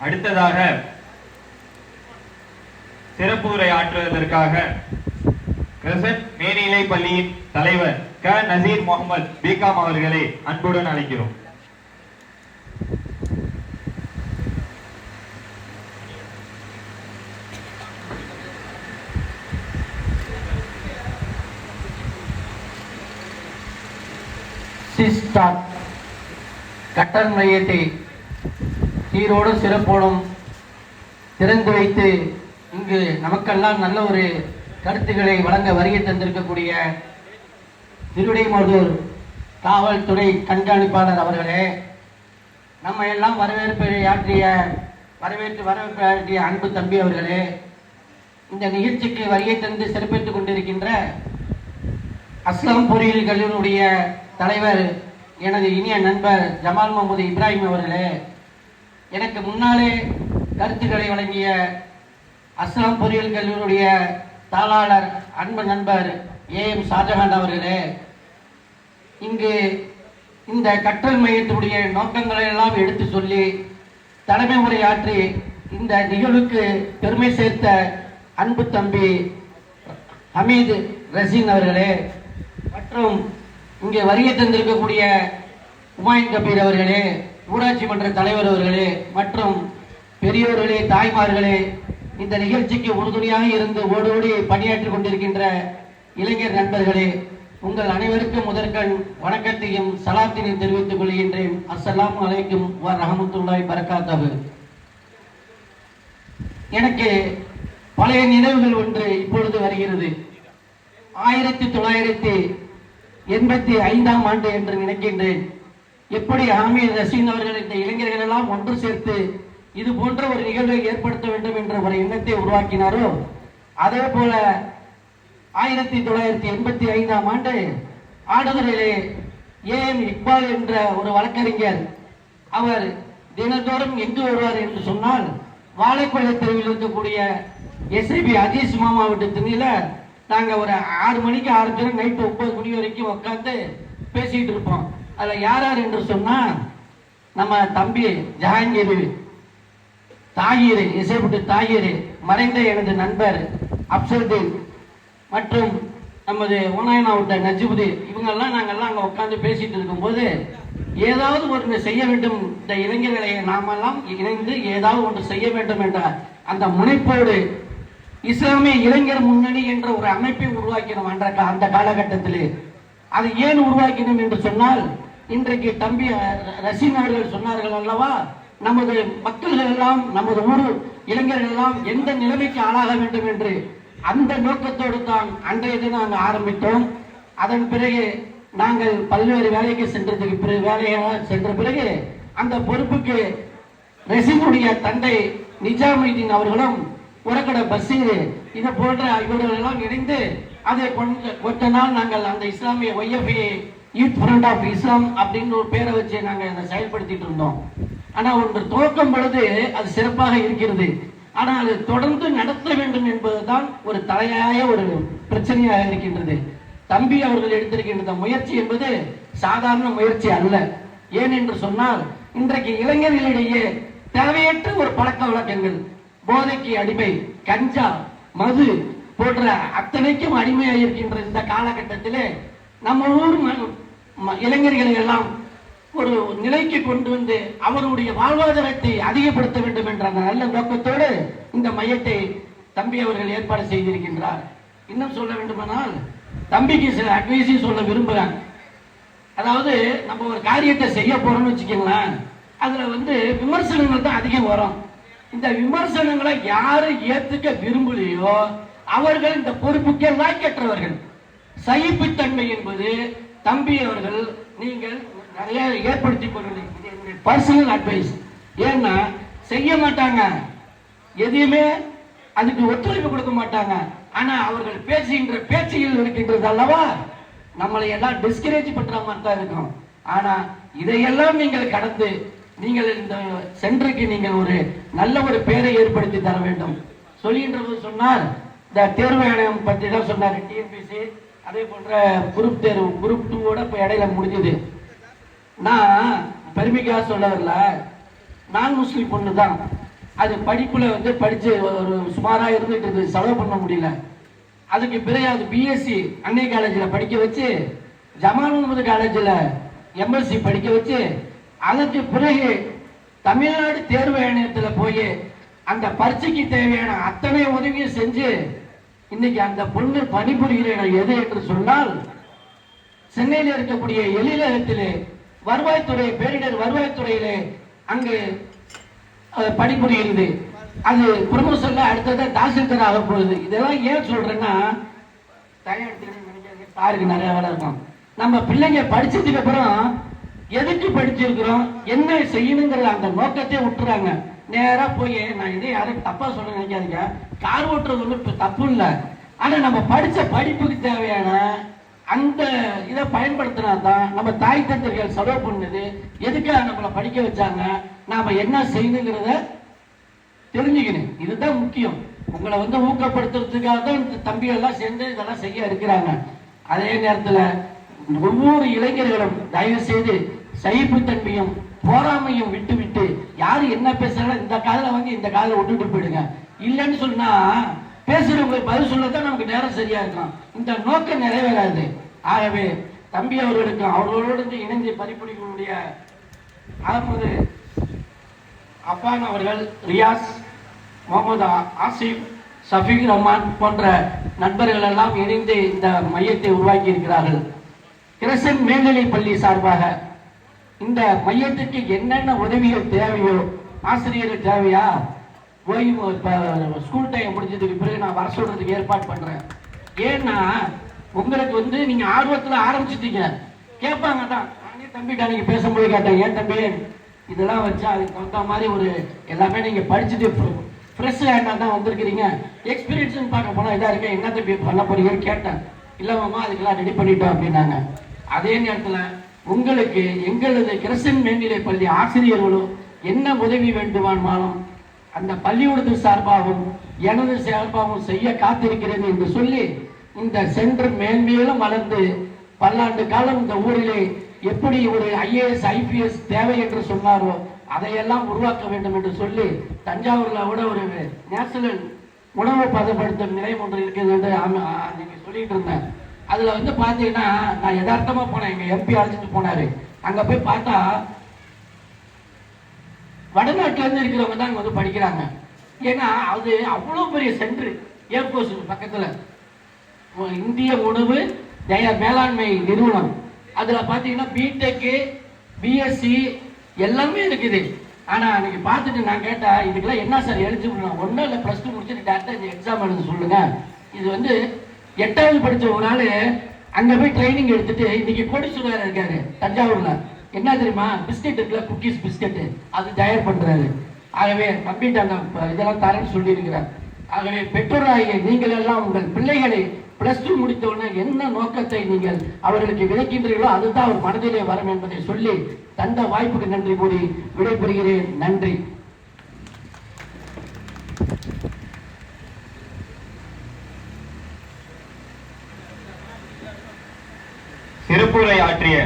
அடுத்ததாக சிறப்பு உரையாற்றுவதற்காக ஆற்றுவதற்காக கிரசன்ட் பள்ளியின் தலைவர் க. நசீர் முகமது பிகாம் அவர்களை அன்புடன் அழைக்கிறோம். சிஸ்டாட் மையத்தை சீரோடும் சிறப்போடும் திறந்து வைத்து இங்கு நமக்கெல்லாம் நல்ல ஒரு கருத்துக்களை வழங்க வருகை தந்திருக்கக்கூடிய திருவிடைமருதூர் காவல்துறை கண்காணிப்பாளர் அவர்களே நம்ம எல்லாம் வரவேற்பை ஆற்றிய வரவேற்று வரவேற்பாற்றிய அன்பு தம்பி அவர்களே இந்த நிகழ்ச்சிக்கு வருகை தந்து சிறப்பித்துக் கொண்டிருக்கின்ற அஸ்லாம் பொறியியல் கல்லூரியுடைய தலைவர் எனது இனிய நண்பர் ஜமால் முகமது இப்ராஹிம் அவர்களே எனக்கு முன்னாலே கருத்துக்களை வழங்கிய அஸ்லாம் பொறியியல் கல்லூரியுடைய தாளாளர் அன்பு நண்பர் ஏ எம் ஷாஜஹான் அவர்களே இங்கு இந்த கற்றல் மையத்துடைய நோக்கங்களை எல்லாம் எடுத்து சொல்லி தலைமை உரையாற்றி இந்த நிகழ்வுக்கு பெருமை சேர்த்த அன்பு தம்பி ஹமீது ரசீன் அவர்களே மற்றும் இங்கே வருகை தந்திருக்கக்கூடிய உமாயின் கபீர் அவர்களே ஊராட்சி மன்ற தலைவர் அவர்களே மற்றும் பெரியோர்களே தாய்மார்களே இந்த நிகழ்ச்சிக்கு உறுதுணையாக இருந்து ஓடோடி பணியாற்றிக் கொண்டிருக்கின்ற இளைஞர் நண்பர்களே உங்கள் அனைவருக்கும் முதற்கண் வணக்கத்தையும் சலாத்தினையும் தெரிவித்துக் கொள்கின்றேன். அஸ்ஸலாம் அலைக்கும் ரஹமத்துல்லாய் ரஹமத்துல்லாஹி எனக்கு பழைய நினைவுகள் ஒன்று இப்பொழுது வருகிறது. ஆயிரத்தி தொள்ளாயிரத்தி எண்பத்தி ஐந்தாம் ஆண்டு என்று நினைக்கின்றேன். எப்படி ஹாமீத் ரசீன் அவர்கள் இந்த இளைஞர்கள் எல்லாம் ஒன்று சேர்த்து இது போன்ற ஒரு நிகழ்வை ஏற்படுத்த வேண்டும் என்ற ஒரு எண்ணத்தை உருவாக்கினாரோ அதே போல ஆயிரத்தி தொள்ளாயிரத்தி எண்பத்தி ஐந்தாம் ஆண்டு ஆடுதுறையிலே ஏ எம் இக்பால் என்ற ஒரு வழக்கறிஞர் அவர் தினந்தோறும் எங்கு வருவார் என்று சொன்னால் வாழைப்பள்ளி தெருவில் இருக்கக்கூடிய எஸ்ஐபி அஜீஸ் மாமா வீட்டு திண்ணில ஒரு ஆறு மணிக்கு ஆரம்பிச்சோம் நைட்டு ஒன்பது மணி வரைக்கும் உட்காந்து பேசிட்டு இருப்போம். அதுல யார் யார் என்று சொன்னா நம்ம தம்பி ஜஹாங்கீர் தாகீர் இசைப்பட்டு தாகீர் மறைந்த எனது நண்பர் அப்சல்தீன் மற்றும் நமது ஓனாயனாவிட்ட நஜிபுதி இவங்கெல்லாம் நாங்கள்லாம் அங்கே உட்காந்து பேசிட்டு இருக்கும்போது ஏதாவது ஒன்று செய்ய வேண்டும் இந்த இளைஞர்களை நாமெல்லாம் இணைந்து ஏதாவது ஒன்று செய்ய வேண்டும் என்ற அந்த முனைப்போடு இஸ்லாமிய இளைஞர் முன்னணி என்ற ஒரு அமைப்பை உருவாக்கினோம் என்ற அந்த காலகட்டத்தில். அதை ஏன் உருவாக்கினோம் என்று சொன்னால் இன்றைக்கு தம்பி அஹ், ரசீன் அவர்கள் சொன்னார்கள் அல்லவா? நமது மக்கள்கள் எல்லாம் நமது ஊர் இளைஞர்கள் எல்லாம் எந்த நிலைமைக்கு ஆளாக வேண்டும் என்று அந்த நோக்கத்தோடு தான் அன்றைய தினம் நாங்கள் ஆரம்பித்தோம். அதன் பிறகு நாங்கள் பல்வேறு வேலைக்கு சென்றதுக்கு பிறகு வேலையாக சென்ற பிறகு அந்த பொறுப்புக்கு ரசீனுடைய தந்தை நிஜாமுதீன் அவர்களும் உரக்கடை பஸ்ஸு இது போன்ற இவர்கள் எல்லாம் இணைந்து அதை கொஞ்ச கொஞ்ச நாள் நாங்கள் அந்த இஸ்லாமிய ஒய்எஃப்ஏ யூத் ஆஃப் இஸ்லாம் அப்படின்னு ஒரு பேரை வச்சு நாங்கள் அதை செயல்படுத்திட்டு இருந்தோம். ஆனால் ஒன்று துவக்கம் பொழுது அது சிறப்பாக இருக்கிறது. ஆனால் அது தொடர்ந்து நடத்த வேண்டும் என்பதுதான் ஒரு தலையாய ஒரு பிரச்சனையாக இருக்கின்றது. தம்பி அவர்கள் எடுத்திருக்கின்ற முயற்சி என்பது சாதாரண முயற்சி அல்ல. ஏன் என்று சொன்னால் இன்றைக்கு இளைஞர்களிடையே தேவையற்ற ஒரு பழக்க வழக்கங்கள் போதைக்கு அடிமை கஞ்சா மது போன்ற அத்தனைக்கும் அடிமையாக இருக்கின்ற இந்த காலகட்டத்திலே நம்ம ஊர் இளைஞர்களை எல்லாம் ஒரு நிலைக்கு கொண்டு வந்து அவருடைய வாழ்வாதாரத்தை அதிகப்படுத்த வேண்டும் என்ற அந்த நல்ல நோக்கத்தோடு இந்த மையத்தை தம்பி அவர்கள் ஏற்பாடு செய்திருக்கின்றார். இன்னும் சொல்ல வேண்டுமானால் தம்பிக்கு சில அட்வைஸையும் சொல்ல விரும்புகிறாங்க அதாவது நம்ம ஒரு காரியத்தை செய்ய போறோம்னு வச்சுக்கோங்களேன் அதுல வந்து விமர்சனங்கள் தான் அதிகம் வரும். இந்த விமர்சனங்களை யாரு ஏத்துக்க விரும்பலையோ அவர்கள் இந்த பொறுப்புக்கே லாய்க்கற்றவர்கள் சகிப்புத்தன்மை என்பது தம்பி அவர்கள் நீங்கள் நிறைய ஏற்படுத்தி கொள்ளுங்கள் பர்சனல் அட்வைஸ் ஏன்னா செய்ய மாட்டாங்க. எதையுமே அதுக்கு ஒத்துழைப்பு கொடுக்க மாட்டாங்க. ஆனா அவர்கள் பேசுகின்ற பேச்சுகள் இருக்கின்றது அல்லவா? நம்மளை எல்லாம் டிஸ்கரேஜ் பண்ற மாதிரி தான் இருக்கும். ஆனா இதையெல்லாம் நீங்கள் கடந்து நீங்கள் இந்த சென்றுக்கு நீங்கள் ஒரு நல்ல ஒரு பேரை ஏற்படுத்தி தர வேண்டும். சொல்கின்றது சொன்னார் இந்த தேர்வு ஆணையம் பற்றி தான் சொன்னார். டிஎன்பிசி அதே போன்ற குரூப் தேர்வு குரூப் டூவோட இப்போ இடையில முடிஞ்சது. நான் பெருமைக்காக சொல்ல வரல. நான் முஸ்லீம் பொண்ணு தான் அது படிப்பில் வந்து படித்து ஒரு சுமாராக இருந்துட்டு செலவு பண்ண முடியல. அதுக்கு பிறகு அது பிஎஸ்சி அன்னை காலேஜில் படிக்க வச்சு ஜமால் முகமது காலேஜில் எம்எஸ்சி படிக்க வச்சு அதுக்கு பிறகு தமிழ்நாடு தேர்வு ஆணையத்தில் போய் அந்த பரீட்சைக்கு தேவையான அத்தனை உதவியும் செஞ்சு இன்னைக்கு அந்த பொண்ணு பணிபுரிகிற இடம் எது என்று சொன்னால் சென்னையில் இருக்கக்கூடிய எழிலகத்திலே வருவாய்த்துறை பேரிடர் வருவாய்த்துறையிலே அங்கு பணிபுரிகிறது அது ப்ரொமோஷன்ல அடுத்தது தாசில்தார் ஆக போகுது. இதெல்லாம் ஏன் சொல்றேன்னா தயாரித்து சாருக்கு நிறைய வேலை இருக்கும். நம்ம பிள்ளைங்க படிச்சதுக்கு அப்புறம் எதுக்கு படிச்சிருக்கிறோம் என்ன செய்யணுங்கிற அந்த நோக்கத்தை விட்டுறாங்க. நேரா போய் நான் இதே யாரும் தப்பா சொல்ல நினைக்காதீங்க. கார் ஓட்டுறது ஒன்றும் இப்ப தப்பு இல்லை. ஆனா நம்ம படிச்ச படிப்புக்கு தேவையான அந்த இதை பயன்படுத்தினா தான் நம்ம தாய் தந்தர்கள் செலவு பண்ணது. எதுக்காக நம்மளை படிக்க வச்சாங்க? நாம என்ன செய்யணுங்கிறத தெரிஞ்சுக்கணும். இதுதான் முக்கியம். உங்களை வந்து ஊக்கப்படுத்துறதுக்காக தான் இந்த தம்பிகள்லாம் சேர்ந்து இதெல்லாம் செய்ய இருக்கிறாங்க. அதே நேரத்தில் ஒவ்வொரு இளைஞர்களும் தயவு செய்து சகிப்புத்தன்மையும் போராமையும் விட்டு விட்டு யாரு என்ன பேசுறாங்களோ இந்த காதுல வாங்கி இந்த காதுல விட்டுட்டு போயிடுங்க. இல்லைன்னு சொன்னா பேசுறவங்களுக்கு பதில் சொல்லத்தான் நமக்கு நேரம் சரியா இருக்கும். இந்த நோக்கம் நிறைவேறாது. ஆகவே தம்பி அவர்களுக்கும் அவர்களோடு இணைந்து பணிபுரிக்கக்கூடிய அதாவது அப்பான் அவர்கள் ரியாஸ் முகமது ஆசிப் சஃபீக் ரஹ்மான் போன்ற நண்பர்கள் எல்லாம் இணைந்து இந்த மையத்தை உருவாக்கி இருக்கிறார்கள் கிரசன் மேல்நிலை பள்ளி சார்பாக இந்த மையத்துக்கு என்னென்ன உதவிகள் தேவையோ ஆசிரியர்கள் தேவையா? ஓய்வு இப்போ ஸ்கூல் டைம் முடிஞ்சதுக்கு பிறகு நான் வர சொல்றதுக்கு ஏற்பாடு பண்றேன். ஏன்னா உங்களுக்கு வந்து நீங்க ஆர்வத்துல ஆரம்பிச்சிட்டீங்க. கேட்பாங்க தான். நானே தம்பிட்ட நீங்க பேசும்போது கேட்டேன் ஏன் தம்பி இதெல்லாம் வச்சு அதுக்கு தகுந்த மாதிரி ஒரு எல்லாமே நீங்க படிச்சுட்டு ஃப்ரெஷ் ஹேண்டாக தான் வந்திருக்கிறீங்க. எக்ஸ்பீரியன்ஸுன்னு பார்க்க போனால் இதாக இருக்கேன் என்ன தம்பி பண்ண போறீங்கன்னு கேட்டேன். இல்லை மாமா அதுக்கெல்லாம் ரெடி பண்ணிட்டோம் அப்படின்னாங்க. அதே நேரத்தில் உங்களுக்கு எங்களது கிரசன் மேல்நிலை பள்ளி ஆசிரியர்களும் என்ன உதவி வேண்டுமானாலும் அந்த பள்ளியோடது சார்பாகவும் எனது சார்பாகவும் செய்ய காத்திருக்கிறது என்று சொல்லி இந்த சென்டர் மேன்மேலும் வளர்ந்து பல்லாண்டு காலம் இந்த ஊரிலே எப்படி ஒரு ஐஏஎஸ் ஐபிஎஸ் தேவை என்று சொன்னாரோ அதையெல்லாம் உருவாக்க வேண்டும் என்று சொல்லி தஞ்சாவூரில் கூட ஒரு நேஷனல் உணவு பதப்படுத்தும் நிலையம் ஒன்று இருக்குது என்று ஆ, சொல்லிட்டு இருந்தேன். அதுல வந்து பாத்தீங்கன்னா நான் யதார்த்தமா போனேன். எங்க எம்பி அழைச்சிட்டு போனாரு. அங்க போய் பார்த்தா வடநாட்டுல இருந்து இருக்கிறவங்க தான் இங்க வந்து படிக்கிறாங்க. ஏன்னா அது அவ்வளவு பெரிய சென்ட்ரு ஏர்போர்ஸ் பக்கத்துல. இந்திய உணவு தயார் மேலாண்மை நிறுவனம். அதுல பாத்தீங்கன்னா பிடெக்கு பிஎஸ்சி எல்லாமே இருக்குது. ஆனா அன்னைக்கு பார்த்துட்டு நான் கேட்டேன் இதுக்கெல்லாம் என்ன சார் எழுதி ஒன்றும் இல்லை ப்ளஸ் டூ முடிச்சுட்டு டேரக்டா இந்த எக்ஸாம் எழுத சொல்லுங்க. இது வந்து எட்டாவது படிச்ச ஒரு நாள் அங்க போய் ட்ரைனிங் எடுத்துட்டு இன்னைக்கு கோடீஸ்வரர் இருக்காரு தஞ்சாவூர்ல. என்ன தெரியுமா? பிஸ்கெட் இருக்குல்ல குக்கீஸ் பிஸ்கெட் அது தயார் பண்றாரு. ஆகவே கம்ப்யூட்டர் அந்த இதெல்லாம் தரேன்னு சொல்லியிருக்கிறார். ஆகவே பெற்றோராகிய நீங்கள் எல்லாம் உங்கள் பிள்ளைகளை பிளஸ் டூ முடித்தவுடனே என்ன நோக்கத்தை நீங்கள் அவர்களுக்கு விதைக்கின்றீர்களோ அதுதான் அவர் மனதிலே வரும் என்பதை சொல்லி தந்த வாய்ப்புக்கு நன்றி கூறி விடைபெறுகிறேன். நன்றி.